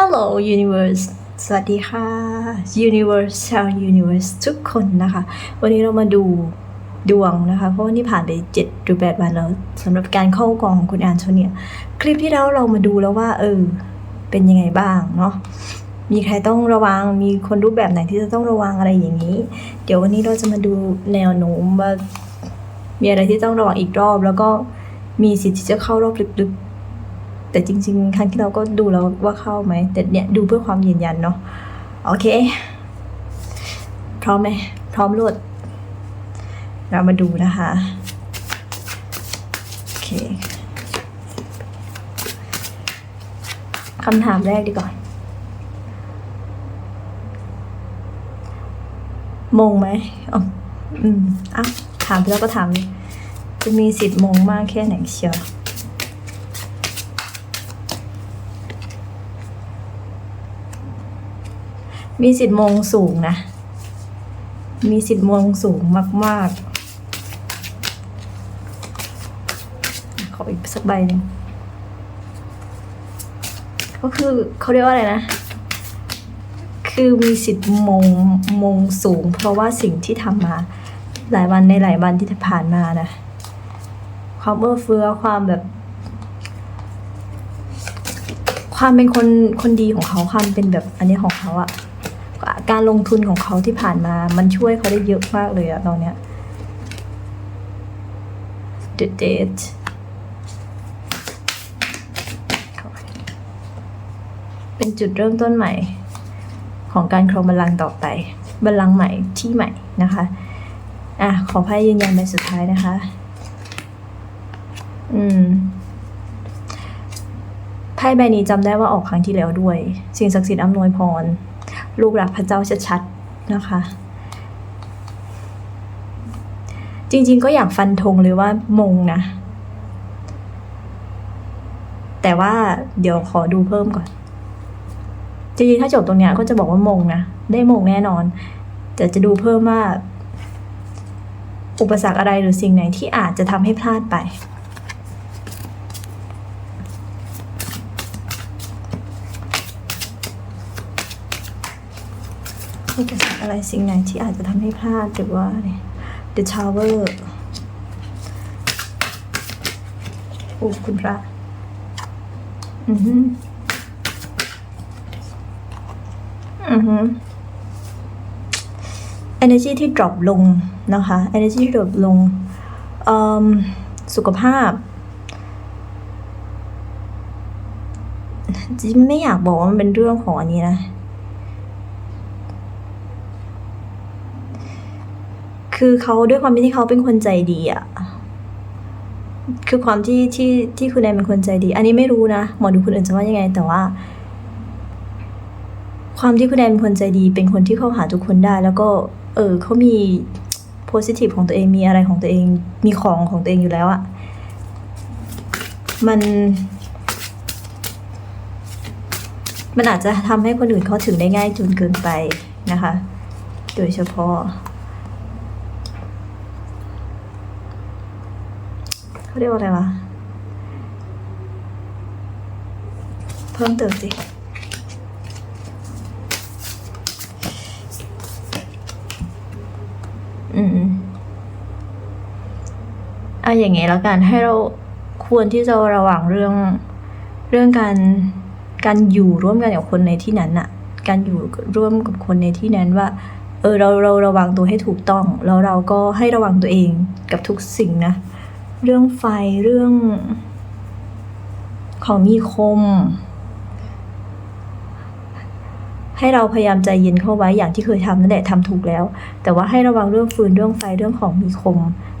Hello Universe สวัสดีค่ะ Universe ชาว Universe ทุกคนนะคะ วันนี้เรามาดูดวงนะคะ เพราะว่านี่ผ่านไป7หรือ8วันแล้วสำหรับการเข้ากองของคุณแอนโทเนีย คลิปที่แล้วเรามาดูแล้วว่า เออ เป็นยังไงบ้างเนาะมีใครต้องระวัง มีคนรูปแบบไหนที่จะต้องระวังอะไรอย่างนี้ เดี๋ยววันนี้เราจะมาดูแนวโน้มว่ามีอะไรที่ต้องระวังอีกรอบ แล้วก็มีสิทธิ์ที่จะเข้ารอบลึกๆ แต่จริง ๆ ครั้งที่เราก็ดูแล้วว่าเข้าไหม แต่เนี่ยดูเพื่อความยืนยันเนาะโอเค พร้อมไหมพร้อมโหลด เรามาดูนะคะโอเคคำถามแรกดีก่อนมงไหมอ๋ออืมอะถามแล้วก็ถาม จะมีสิทธิ์มงมากแค่ไหนเชียว มีสิทธิ์มงสูงนะ มีสิทธิ์มงสูงมาก ๆ ขออีกสักใบหนึ่งก็คือเขาเรียกว่าอะไรนะ คือมีสิทธิ์มงมงสูง เพราะว่าสิ่งที่ทำมา หลายวันในหลายวันที่ผ่านมานะ ความเอื้อเฟื้อความแบบความเป็นคนคนดีของเขาความเป็นแบบอันนี้ของเขาอะ การลงทุนของเขาที่ผ่านมา มันช่วยเขาได้เยอะมากเลยอะตอนเนี้ย The date เป็นจุดเริ่มต้นใหม่ ของการครองบัลลังก์ต่อไปบัลลังก์ใหม่ที่ใหม่นะคะ อะ ขอพ่ยืนยันใบสุดท้ายนะคะ อืมไพ่ใบนี้จำได้ว่าออกครั้งที่แล้วด้วย สิ่งศักดิ์สิทธิ์อำนวยพร ลูกหลักพระเจ้าชัดๆนะคะ จริงๆก็อยากฟันธงเลยว่ามงนะ แต่ว่าเดี๋ยวขอดูเพิ่มก่อนจริงๆถ้าจบตรงเนี้ยก็จะบอกว่ามงนะ ได้มงแน่นอน แต่จะดูเพิ่มว่า อุปสรรคอะไรหรือสิ่งไหนที่อาจจะทำให้พลาดไป อะไรสิ่งไหนที่อาจจะทำให้พลาดหรือว่าเนี่ย The Tower โอ้คุณพระ อือฮึอือฮึ energy ที่ drop ลงนะคะ energy ที่ drop ลงสุขภาพจิไม่อยากบอกว่ามันเป็นเรื่องของอันนี้นะ คือเขาด้วยความที่เขาเป็นคนใจดีอะคือความที่ที่ที่คุณแอนเป็นคนใจดี อันนี้ไม่รู้นะหมอดูคนอื่นจะว่ายังไง แต่ว่า ความที่คุณแอนเป็นคนใจดี เป็นคนที่เข้าหาทุกคนได้ แล้วก็ เออเขามี positive ของตัวเองมีอะไรของตัวเอง มีของของตัวเองอยู่แล้วอะมัน มันอาจจะทำให้คนอื่นเขาถึงได้ง่ายจนเกินไปนะคะ โดยเฉพาะ เขาเรียกว่าอะไรวะ เพิ่มเติมสิอืมอะอย่างงี้แล้วกันให้เราควรที่จะระวังเรื่องเรื่องการการอยู่ร่วมกันกับคนในที่นั้นอะการอยู่ร่วมกับคนในที่นั้นว่า เออเราเราระวังตัวให้ถูกต้อง แล้วเราก็ให้ระวังตัวเองกับทุกสิ่งนะ เรื่องไฟเรื่อง ของมีคม ให้เราพยายามใจเย็นเข้าไว้อย่างที่เคยทำนั่นแหละทำถูกแล้ว แต่ว่าให้ระวังเรื่องฟืนเรื่องไฟเรื่องของมีคม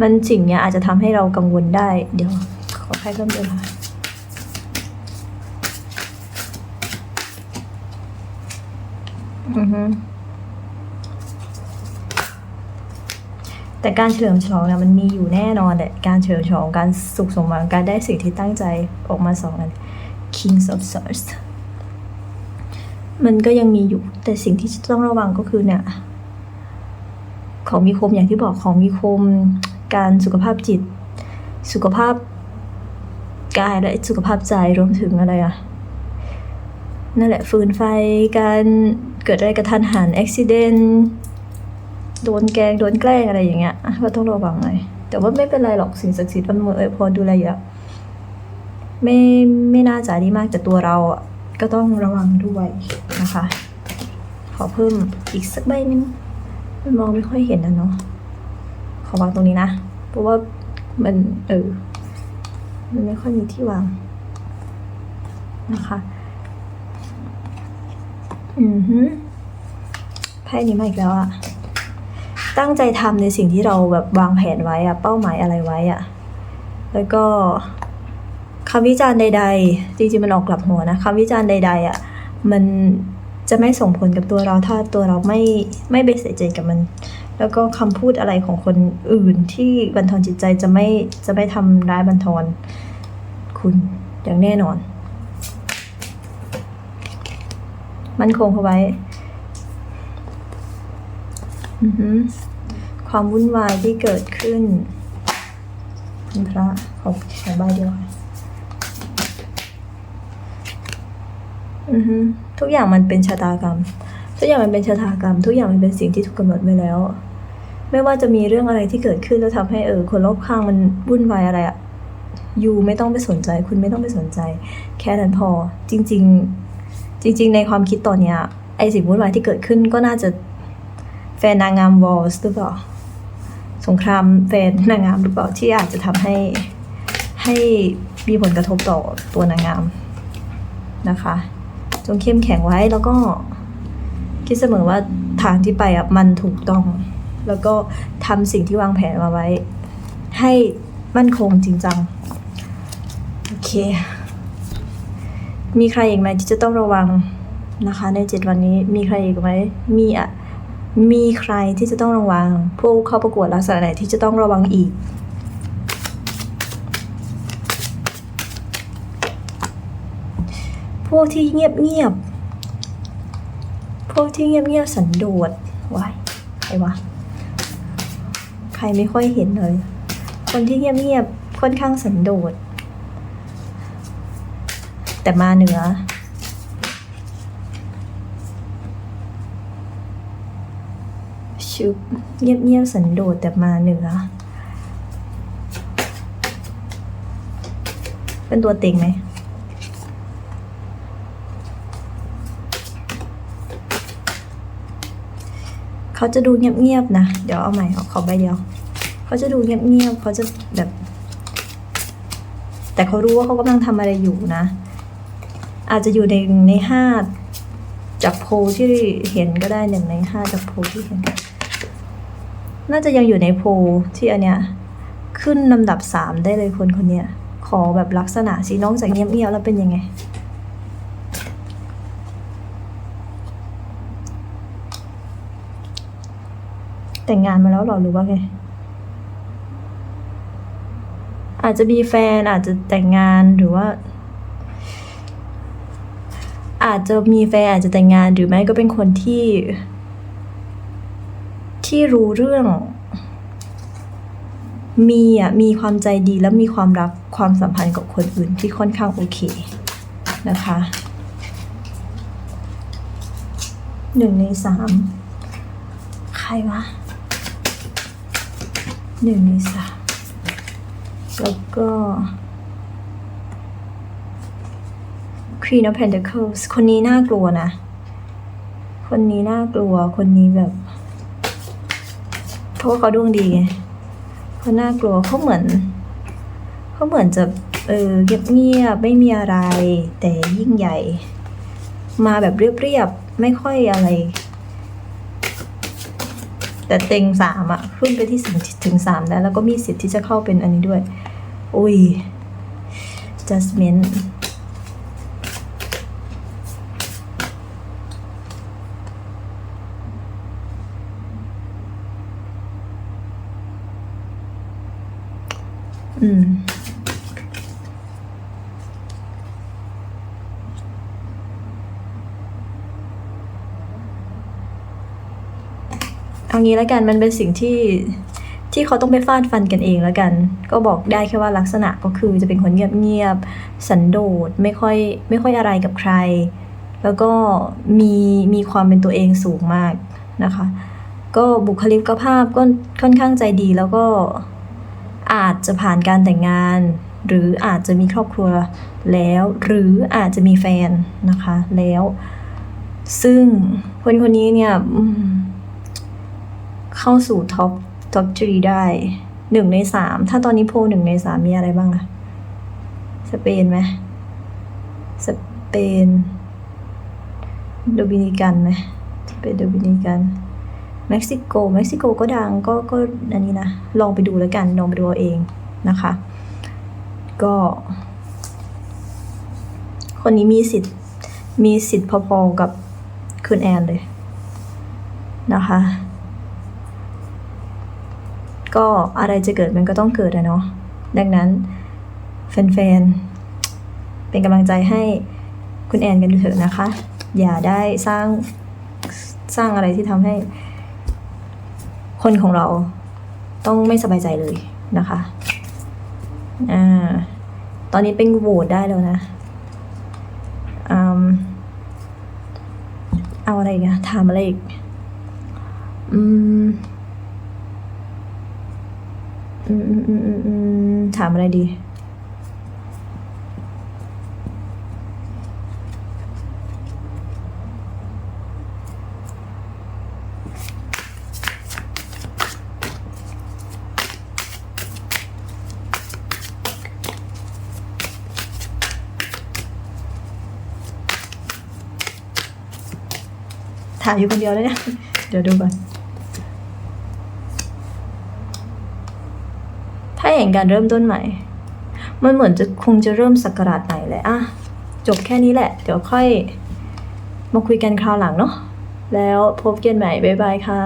มันสิ่งเนี้ยอาจจะทำให้เรากังวลได้ เดี๋ยวขอให้เพิ่มเติมค่ะอือฮึ แต่การเฉลิมฉลองเนี่ยมันมีอยู่แน่นอนแหละการเฉลิมฉลองการสุขสมหวังการได้สิ่งที่ตั้งใจออกมาสองอัน Kings of Swords มันก็ยังมีอยู่แต่สิ่งที่ต้องระวังก็คือเนี่ย ของมีคมอย่างที่บอกของมีคม การสุขภาพจิต สุขภาพกายและสุขภาพใจรวมถึงอะไรอะนั่นแหละฟืนไฟการเกิดอะไรกระทันหันอุบิเหตุ โดนแกงโดนแกล้งอะไรอย่างเงี้ยก็ต้องระวังหน่อยแต่ว่าไม่เป็นไรหรอกสิ่งศักดิ์สิทธิ์มันเออพอดูแลอยู่แล้วไม่ไม่น่าจะดีมากแต่ตัวเราก็ต้องระวังด้วยนะคะ ขอเพิ่มอีกสักใบหนึงมันมองไม่ค่อยเห็นนะเนาะขอวางตรงนี้นะ เพราะว่ามันเออมันไม่ค่อยมีที่วางนะคะ อือฮึไพ่นี้มาอีกแล้วอะ ตั้งใจทำในสิ่งที่เราแบบวางแผนไว้อะเป้าหมายอะไรไว้อะแล้วก็คำวิจารณ์ใด ๆ จริงๆมันออกกลับหัวนะคำวิจารณ์ใด ๆอะมันจะไม่ส่งผลกับตัวเราถ้าตัวเราไม่ไม่ไปใส่ใจกับมัน แล้วก็คำพูดอะไรของคนอื่นที่บันทอนจิตใจจะไม่จะไม่ทำร้ายบันทอนคุณอย่างแน่นอน มันคงเอาไว้ ความวุ่นวายที่เกิดขึ้นพระขอแค่ใบเดียวค่ะอือหือทุกอย่างมันเป็นชะตากรรม ทุกอย่างมันเป็นชะตากรรม ทุกอย่างมันเป็นสิ่งที่ถูกกำหนดไว้แล้ว ไม่ว่าจะมีเรื่องอะไรที่เกิดขึ้นแล้วทำให้เออคนรอบข้างมันวุ่นวายอะไรอะยูไม่ต้องไปสนใจ คุณไม่ต้องไปสนใจ แค่นั้นพอ จริง ๆ จริง ๆ ในความคิดตอนเนี้ยไอสิ่งวุ่นวายที่เกิดขึ้นก็น่าจะ แฟนนางงามวอลส์หรือเปล่าสงครามแฟนนางงามหรือเปล่าที่อาจจะทำให้ให้มีผลกระทบต่อตัวนางงามนะคะ จงเข้มแข็งไว้แล้วก็คิดเสมอว่าทางที่ไปอะมันถูกต้อง แล้วก็ทำสิ่งที่วางแผนมาไว้ ให้มั่นคงจริงจังโอเค มีใครอีกไหมที่จะต้องระวังนะคะ ในเจ็ดวันนี้มีใครอีกไหมมีอะ มีใครที่จะต้องระวัง ผู้เข้าประกวดลักษณะไหนที่จะต้องระวังอีก พวกที่เงียบเงียบ พวกที่เงียบเงียบสันโดษวายใครวะ ใครไม่ค่อยเห็นเลย คนที่เงียบเงียบค่อนข้างสันโดษแต่มาเหนือ ชุบเงียบเงียบสันโดษแต่มาเหนือ เป็นตัวเต็งไหมเขาจะดูเงียบๆนะ เดี๋ยวเอาใหม่เอาขอใบเดียว เขาจะดูเงียบๆเขาจะแบบ แต่เขารู้ว่าเขากำลังทำอะไรอยู่นะ อาจจะอยู่ในในห้าจากโพลที่เห็นก็ได้หนึ่งในห้าจากโพลที่เห็น น่าจะยังอยู่ในโพลที่อันเนี้ยขึ้นลำดับสามได้เลยคนคนเนี้ย ขอแบบลักษณะสิน้องจากเงียบๆแล้วเป็นยังไง แต่งงานมาแล้วหรอหรือว่าไง อาจจะมีแฟนอาจจะแต่งงานหรือว่า อาจจะมีแฟนอาจจะแต่งงานหรือไม่ก็เป็นคนที่ ที่รู้เรื่อง มีอะมีความใจดีและมีความรักความสัมพันธ์กับคนอื่นที่ค่อนข้างโอเคนะคะหนึ่งในสามใครวะหนึ่งในสามแล้วก็ Queen of Pentacles คนนี้น่ากลัวนะ คนนี้น่ากลัว คนนี้แบบ เพราะว่าเขาดวงดีไงเขาน่ากลัวเขาเหมือนเขาเหมือนจะเออเงียบเงียบไม่มีอะไร แต่ยิ่งใหญ่ มาแบบเรียบๆไม่ค่อยอะไร แต่เต็งสามอะขึ้นไปที่ถึงถึงสามแล้วแล้วก็มีสิทธิ์ที่จะเข้าเป็นอันนี้ด้วย อุ้ย judgment อืม เอางี้แล้วกันมันเป็นสิ่งที่ที่เขาต้องไปฟาดฟันกันเองแล้วกัน ก็บอกได้แค่ว่าลักษณะก็คือจะเป็นคนเงียบๆสันโดษไม่ค่อยไม่ค่อยอะไรกับใคร แล้วก็มีมีความเป็นตัวเองสูงมากนะคะ ก็บุคลิกภาพก็ค่อนข้างใจดีแล้วก็ อาจจะผ่านการแต่งงาน หรืออาจจะมีครอบครัวแล้ว หรืออาจจะมีแฟนนะคะแล้ว ซึ่งคนคนนี้เนี่ยเข้าสู่ท็อปท็อปทรีได้หนึ่งในสามถ้าตอนนี้โพลหนึ่งในสามมีอะไรบ้างอะสเปนไหมสเปนโดมินิกันไหมสเปนโดมินิกัน เม็กซิโกเม็กซิโกก็ดังก็ก็อันนี้นะลองไปดูแล้วกันลองไปดูเอาเองนะคะ ก็ คนนี้มีสิทธิ์มีสิทธิ์พอๆกับคุณแอนเลยนะคะ ก็อะไรจะเกิดมันก็ต้องเกิดอะเนาะดังนั้นแฟนๆ เป็นกำลังใจให้คุณแอนกันเถอะนะคะ อย่าได้สร้างสร้างอะไรที่ทำให้ คนของเราต้องไม่สบายใจเลยนะคะอ่าตอนนี้เป็นโหวตได้แล้วนะอืมเอาอะไรอีกอะถามอะไรอีก อืม อืมอืมอืมอืมถามอะไรดี ถามอยู่คนเดียวเลยเนี่ย เดี๋ยวดูก่อน ถ้าอย่างการเริ่มต้นใหม่ มันเหมือนจะคงจะเริ่มสักราชใหม่เลยอะจบแค่นี้แหละ เดี๋ยวค่อยมาคุยกันคราวหลังเนาะ แล้วพบกันใหม่ บ๊ายบายค่ะ